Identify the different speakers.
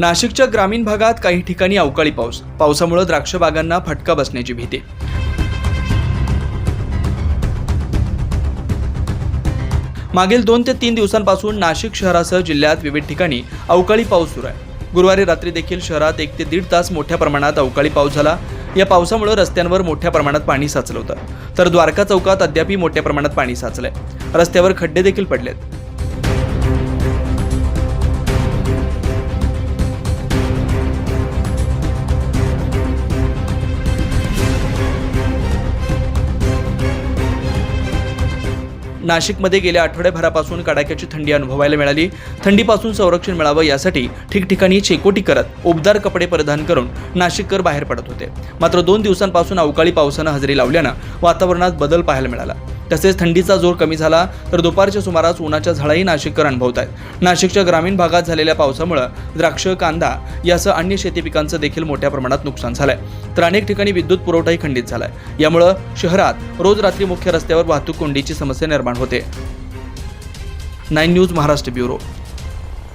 Speaker 1: नाशिकच्या ग्रामीण भागात काही ठिकाणी अवकाळी पाऊस. पावसामुळे द्राक्ष बागांना फटका बसण्याची भीती. मागील दोन ते तीन दिवसांपासून नाशिक शहरासह जिल्ह्यात विविध ठिकाणी अवकाळी पाऊस सुरू आहे. गुरुवारी रात्री देखील शहरात एक ते दीड तास मोठ्या प्रमाणात अवकाळी पाऊस झाला. या पावसामुळे रस्त्यांवर मोठ्या प्रमाणात पाणी साचलं होतं. तर द्वारका चौकात अद्यापही मोठ्या प्रमाणात पाणी साचलंय. रस्त्यावर खड्डे देखील पडलेत. नाशिकमध्ये गेल्या आठवड्याभरापासून कडाक्याची थंडी अनुभवायला मिळाली. थंडीपासून संरक्षण मिळावं यासाठी ठिकठिकाणी चेकोटी करत उबदार कपडे परिधान करून नाशिककर बाहेर पडत होते. मात्र दोन दिवसांपासून अवकाळी पावसानं हजेरी लावल्यानं वातावरणात बदल पाहायला मिळाला. तसेच थंडीचा जोर कमी झाला तर दुपारच्या सुमारास उन्हाच्या झळाही नाशिककर अनुभवत आहेत. नाशिकच्या ग्रामीण भागात झालेल्या पावसामुळे द्राक्ष कांदा यासह अन्य शेती पिकांचं देखील मोठ्या प्रमाणात नुकसान झालंय. तर अनेक ठिकाणी विद्युत पुरवठाही खंडित झालाय. यामुळं शहरात रोज रात्री मुख्य रस्त्यावर वाहतूक कोंडीची समस्या निर्माण होते. Nine news Maharashtra bureau.